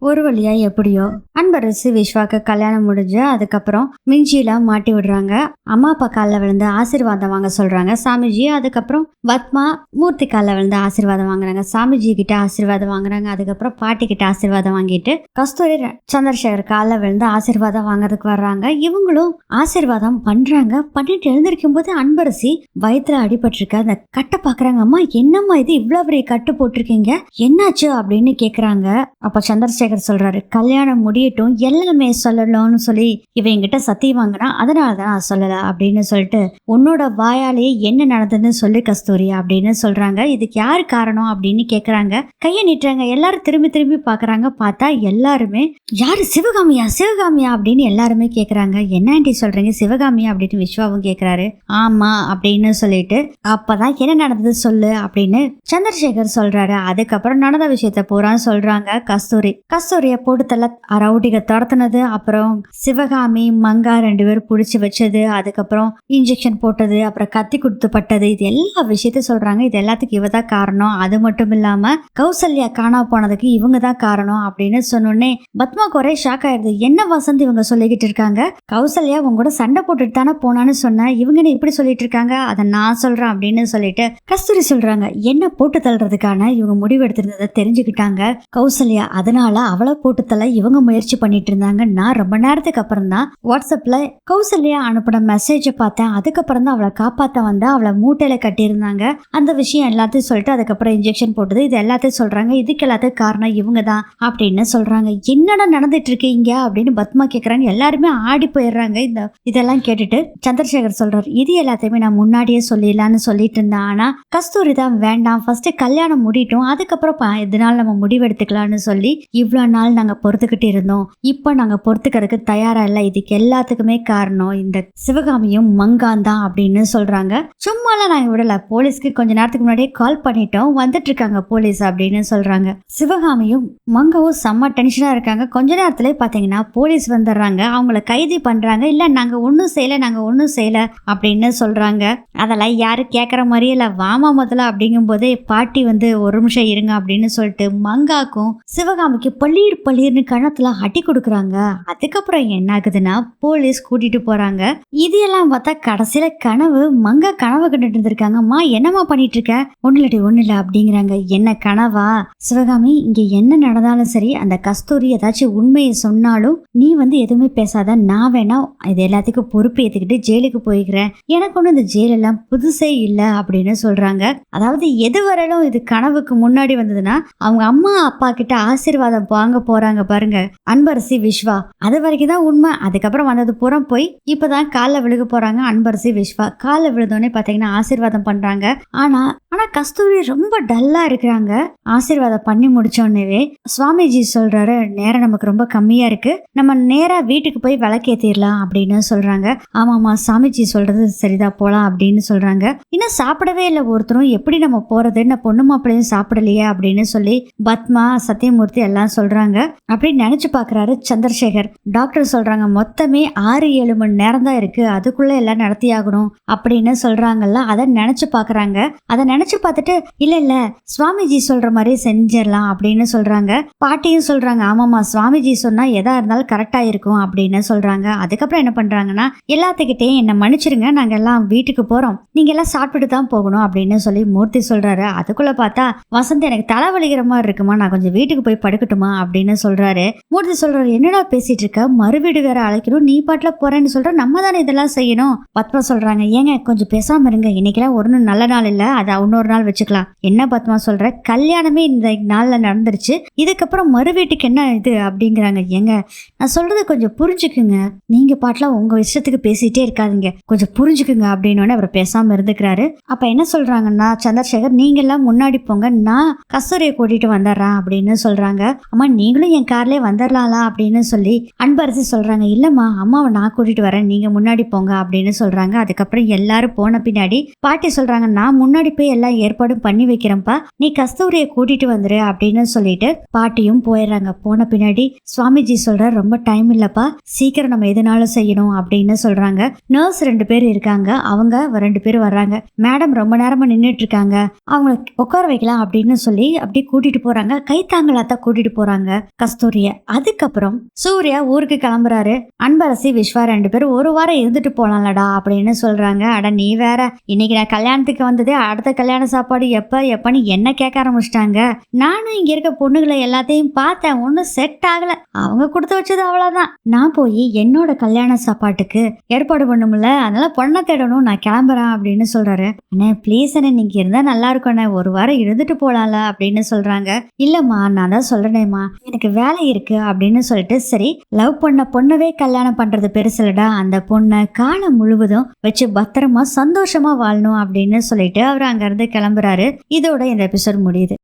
ஒரு வழியா எப்படியோ அன்பரசு விஸ்வாக்கு கல்யாணம் முடிஞ்சு அதுக்கப்புறம் மிஞ்சிலாம் மாட்டி விடுறாங்க. அம்மா அப்பா காலில் விழுந்து ஆசீர்வாதம் வாங்க சொல்றாங்க. சாமிஜி அதுக்கப்புறம் பத்மா மூர்த்தி காலில் விழுந்து ஆசீர்வாதம் வாங்குறாங்க. சாமிஜி கிட்ட ஆசீர்வாதம் வாங்குறாங்க. அதுக்கப்புறம் பாட்டி கிட்ட ஆசீர்வாதம் வாங்கிட்டு கஸ்தூரி சந்திரசேகர் காலில் விழுந்து ஆசீர்வாதம் வாங்குறதுக்கு வர்றாங்க. இவங்களும் ஆசீர்வாதம் பண்றாங்க. பண்ணிட்டு எழுந்திருக்கும் போது அன்பரசி வயிற்றுல அடிபட்டிருக்க. அந்த கட்டை பாக்குறாங்க. அம்மா என்னம்மா இது? இவ்வளவு பெரிய கட்டு போட்டிருக்கீங்க. என்னாச்சு? அப்படின்னு கேக்குறாங்க. அப்ப சந்திரசேகர் சொல்றாரு கல்யாணம் முடியட்டும் எல்லாமே சொல்லலாம்னு சொல்லி இவன் என்கிட்ட சத்தியம் வாங்கினா அதனால தான் நான் சொல்லல அப்படின்னு சொல்லிட்டு உன்னோட வாயாலேயே என்ன நடந்ததுன்னு சொல்லு கஸ்தூரி அப்படின்னு சொல்றாங்க. இதுக்கு யார் காரணம் அப்படின்னு கேக்குறாங்க. கையை நீட்டுறாங்க. எல்லாரும் திரும்பி திரும்பி பாக்குறாங்க. பார்த்தா எல்லாருமே யாரு சிவகாமியா சிவகாமியா? அப்படின்னு எல்லாருமே கேக்குறாங்க. என்ன ஆண்டி சொல்றீங்க? சிவகாமியா? அப்படின்னு விஸ்வாவும் கேக்குறாரு. ஆமா அப்படின்னு சொல்லிட்டு அப்பதான் என்ன நடந்தது சொல்லு அப்படின்னு சந்திரசேகர் சொல்றாரு. அதுக்கப்புறம் நடந்த விஷயத்த பூரா சொல்றாங்க கஸ்தூரி. கஸ்தூரிய போட்டு தள்ள துரத்துனது அப்புறம் சிவகாமி மங்கா ரெண்டு பேரும் பிடிச்சி வச்சது அதுக்கப்புறம் இன்ஜெக்ஷன் போட்டது அப்புறம் கத்தி கொடுத்து பட்டது இது எல்லா விஷயத்தையும் சொல்றாங்க. இது எல்லாத்துக்கும் இவ தான் காரணம். அது மட்டும் இல்லாம கௌசல்யா காணா போனதுக்கு இவங்க தான் காரணம் அப்படின்னு சொன்னோடனே பத்மாக்கு ஒரே ஷாக் ஆயிருது. என்ன வசந்த் இவங்க சொல்லிக்கிட்டு இருக்காங்க? கௌசல்யா உங்க கூட சண்டை போட்டுட்டு தானே போனான்னு சொன்னேன் இவங்க என்ன இப்படி சொல்லிட்டு இருக்காங்க? அதை நான் சொல்றேன் அப்படின்னு சொல்லிட்டு கஸ்தூரி சொல்றாங்க. என்ன போட்டு தள்ளுறதுக்கான இவங்க முடிவு எடுத்திருந்ததை தெரிஞ்சுக்கிட்டாங்க கௌசல்யா. அதனால அவளை போட்டுத்தல இவங்க முயற்சி பண்ணிட்டு இருந்தாங்க. நான் ரொம்ப நேரத்துக்கு அப்புறம் தான் வாட்ஸ்அப்ல கௌசல்யா அனுப்பின மெசேஜை பார்த்தேன். அதுக்கப்புறம் தான் அவளை காப்பாத்த வந்து அவளை மூட்டையில கட்டியிருந்தாங்க. அந்த விஷயம் எல்லாத்தையும் சொல்லிட்டு அதுக்கப்புறம் இன்ஜெக்ஷன் போட்டது. இது எல்லாத்தையும் சொல்றாங்க. இதுக்கு எல்லாத்துக்கும் காரணம் இவங்க தான் அப்படின்னு சொல்றாங்க. என்னடா நடந்துட்டு இருக்கீங்க அப்படின்னு பத்மா கேக்குறாங்க. எல்லாருமே ஆடி போயிடுறாங்க. இந்த இதெல்லாம் கேட்டுட்டு சந்திரசேகர் சொல்றாரு இது எல்லாத்தையுமே நான் முன்னாடியே சொல்லிடலான்னு சொல்லிட்டு இருந்தேன். ஆனா கஸ்தூரி தான் வேண்டாம். ஃபர்ஸ்ட் கல்யாணம் முடிட்டோம் அதுக்கப்புறம் இதனால நம்ம முடிவெடுத்துக்கலாம்னு சொல்லி இவ்வளோ நாள் நாங்கள் பொறுத்துக்கிட்டு இருந்தோம். இப்போ நாங்கள் பொறுத்துக்கிறதுக்கு தயாராக இல்லை. இதுக்கு எல்லாத்துக்குமே காரணம் இந்த சிவகாமியும் மங்கான் தான் அப்படின்னு சொல்றாங்க. சும்மாலாம் நாங்கள் விடலை. போலீஸ்க்கு கொஞ்ச நேரத்துக்கு முன்னாடியே கால் பண்ணிட்டோம். வந்துட்டு இருக்காங்க போலீஸ் அப்படின்னு சொல்றாங்க. சிவகாமியும் மங்காவும் செம்ம டென்ஷனாக இருக்காங்க. கொஞ்ச நேரத்துல பார்த்தீங்கன்னா போலீஸ் வந்துடுறாங்க. அவங்கள கைது பண்றாங்க. இல்லை நாங்கள் ஒன்றும் செய்யலை நாங்கள் ஒன்றும் செய்யலை அப்படின்னு சொல்றாங்க. அதெல்லாம் யாரும் கேட்குற மாதிரியே இல்லை. வாமா முதல்ல அப்படிங்கும்போதே பாட்டி வந்து ஒரு நிமிஷம் இருங்க அப்படின்னு சொல்லிட்டு மங்காக்கும் சிவகாமிக்கு பள்ளீர் பள்ளீர்னு கணத்துல அடி கொடுக்குறாங்க. அதுக்கப்புறம் என்ன ஆகுதுன்னா போலீஸ் கூட்டிட்டு போறாங்க. இது எல்லாம் பார்த்தா கடைசியில கனவு மங்க கனவு கண்டுட்டு இருந்திருக்காங்கம்மா. என்னம்மா பண்ணிட்டு இருக்க ஒண்ணு இல்லடி ஒண்ணு இல்ல அப்படிங்கிறாங்க. என்ன கனவா? சிவகாமி இங்க என்ன நடந்தாலும் சரி அந்த கஸ்தூரி ஏதாச்சும் உண்மையை சொன்னாலும் நீ வந்து எதுவுமே பேசாத. நான் வேணா இது எல்லாத்துக்கும் பொறுப்பு ஏத்துக்கிட்டு ஜெயிலுக்கு போய்க்கிறேன். எனக்கு ஒன்றும் இந்த ஜெயில் எல்லாம் புதுசே இல்லை அப்படின்னு சொல்றாங்க. அதாவது எது வரையிலும் இது கனவுக்கு முன்னாடி வந்ததுன்னா அவங்க அம்மா அப்பா கிட்ட ஆசீர்வாதம் வாங்க போறாங்க பாருங்க. அன்பரசி விஸ்வா அது வரைக்கும் தான் உண்மை. அதுக்கப்புறம் வந்தது புறம் போய் இப்பதான் காலில் விழுக போறாங்க அன்பரசி விஸ்வா காலில் விழுந்தோடனே பாத்தீங்கன்னா ஆசீர்வாதம் பண்றாங்க. ஆனா ஆனா கஸ்தூரி ரொம்ப டல்லா இருக்கிறாங்க. ஆசீர்வாதம் பண்ணி முடிச்சோடனே சுவாமிஜி சொல்றாரு நேரம் நமக்கு ரொம்ப கம்மியா இருக்கு. நம்ம நேரா வீட்டுக்கு போய் விளக்கேத்திடலாம் அப்படின்னு சொல்றாங்க. ஆமாமா சாமிஜி சொல்றது சரிதான் போலாம் அப்படின்னு சொல்றாங்க. இன்னும் சாப்பிடவே இல்லை ஒருத்தரும். எப்படி நம்ம போறது? என்ன பொண்ணு மாப்பிள்ளையும் சாப்பிடலையே அப்படின்னு சொல்லி பத்மா சத்தியமூர்த்தி எல்லாம் சொல்றாங்க. அப்படின்னு நினைச்சு பாக்குறாரு சந்திரசேகர். டாக்டர் சொல்றாங்க மொத்தமே ஆறு ஏழு மணி நேரம் தான் இருக்கு. அதுக்குள்ள எல்லாம் நடத்தி ஆகணும் அப்படின்னு சொல்றாங்கல்ல அதை நினைச்சு பாக்குறாங்க. அதை நினைச்சு பார்த்துட்டு இல்ல இல்ல சுவாமிஜி சொல்ற மாதிரி செஞ்சிடலாம் அப்படின்னு சொல்றாங்க. பாட்டியும் சொல்றாங்க ஆமாமா சுவாமிஜி சொன்னா எதா இருந்தாலும் கரெக்டா இருக்கும் அப்படின்னு சொல்றாங்க. அதுக்கப்புறம் என்ன பண்றாங்கன்னா எல்லாத்துக்கிட்டையும் என்ன மன்னிச்சிருங்க நாங்க எல்லாம் வீட்டுக்கு போறோம். நீங்க எல்லாம் சாப்பிட்டுட்டு தான் போகணும் அப்படின்னு சொல்லி மூர்த்தி சொல்றாரு. அதுக்குள்ள பார்த்தா வசந்த் எனக்கு தலைவலிக்கிற மாதிரி இருக்குமா? நான் கொஞ்சம் வீட்டுக்கு போய் படுக்கட்டுமா? அப்படின்னு சொல்றாரு. மூர்த்தி சொல்றாரு என்னடா பேசிட்டு இருக்க மறுவீடு வேற அழைக்கணும். நீ பாட்டுல போறேன்னு சொல்ற. நம்ம தானே இதெல்லாம் செய்யணும். பத்மா சொல்றாங்க ஏங்க கொஞ்சம் பேசாம இருங்க. இன்னைக்கெல்லாம் ஒரு நல்ல நாள் இல்ல. அதை இன்னொரு நாள் வச்சுக்கலாம். என்ன பத்மா சொல்ற? கல்யாணமே இந்த நாள்ல நடந்துருச்சு. இதுக்கப்புறம் மறு வீட்டுக்கு என்ன இது? அப்படிங்கிறாங்க. ஏங்க நான் சொல்றது கொஞ்சம் புரிஞ்சுக்குங்க. நீங்க பாட்டுல உங்க இஷ்டத்துக்கு பேசிட்டே இருக்காதீங்க. கொஞ்சம் புரிஞ்சுக்குங்க. அப்படின்னு அவர் பேசாம இருந்துக்கிறாரு. அப்ப என்ன சொல்றாங்கன்னா சந்திரசேகர் நீங்க எல்லாம் முன்னாடி போங்க. நான் கஸ்தூரியை கூட்டிட்டு வந்துடுறேன் அப்படின்னு சொல்றாங்க. அம்மா நீங்களும் என் கார்லயே வந்துடலாம்ல அப்படின்னு சொல்லி அன்பரசி சொல்றாங்க. இல்லம்மா அம்மாவை நான் கூட்டிட்டு வரேன். நீங்க முன்னாடி போங்க அப்படின்னு சொல்றாங்க. அதுக்கப்புறம் எல்லாரும் போன பின்னாடி பாட்டி சொல்றாங்க நான் முன்னாடி போய் எல்லாம் ஏற்பாடும் பண்ணி வைக்கிறேன்ப்பா. நீ கஸ்தூரியை கூட்டிட்டு வந்துரு அப்படின்னு சொல்லிட்டு பாட்டியும் போயிடுறாங்க. போன பின்னாடி சுவாமிஜி சொல்ற ரொம்ப டைம் இல்லப்பா. சீக்கிரம் நம்ம எதுனாலும் செய்யணும் அப்படின்னு சொல்றாங்க. நர்ஸ் ரெண்டு பேர் இருக்காங்க. அவங்க ரெண்டு பேர் வர்றாங்க. மேடம் ரொம்ப நேரமா நின்றுட்டு இருக்காங்க. அவங்களை உட்கார வைக்கலாம் அப்படின்னு சொல்லி அப்படியே கூட்டிட்டு போறாங்க. கைத்தாங்களாத்தான் கூட்டிட்டு போறாங்க. போறாங்க கஸ்தூரிய. அதுக்கப்புறம் சூர்யா ஊருக்கு கிளம்புறாரு. அன்பரசி விஸ்வா ரெண்டு பேரும் ஒரு வாரம் இருந்துட்டு போலாம்லடா அப்படின்னு சொல்றாங்க. அட நீ வேற இன்னைக்கு நான் கல்யாணத்துக்கு வந்ததே அடுத்த கல்யாண சாப்பாடு எப்ப எப்பன்னு என்ன கேட்க ஆரம்பிச்சிட்டாங்க. நானும் இங்க இருக்க பொண்ணுகளை எல்லாத்தையும் பார்த்தேன் ஒன்றும் செட் ஆகல. அவங்க கொடுத்து வச்சது அவ்வளவுதான். நான் போய் என்னோட கல்யாண சாப்பாட்டுக்கு ஏற்பாடு பண்ணும்ல அதனால பொண்ணை தேடணும் நான் கிளம்புறேன் அப்படின்னு சொல்றாரு. அண்ணே ப்ளீஸ் அண்ணே நீங்க இருந்தா நல்லா இருக்கும் ஒரு வாரம் இருந்துட்டு போலாம்ல அப்படின்னு சொல்றாங்க. இல்லம்மா நான் தான் சொல்றேனேம்மா எனக்கு வேலை இருக்கு அப்படின்னு சொல்லிட்டு சரி லவ் பண்ண பொண்ணவே கல்யாணம் பண்றது பெருசுலடா. அந்த பொண்ணை காலம் முழுவதும் வச்சு பத்திரமா சந்தோஷமா வாழணும் அப்படின்னு சொல்லிட்டு அவர் அங்கிருந்து கிளம்புறாரு. இதோட இந்த எபிசோட் முடியுது.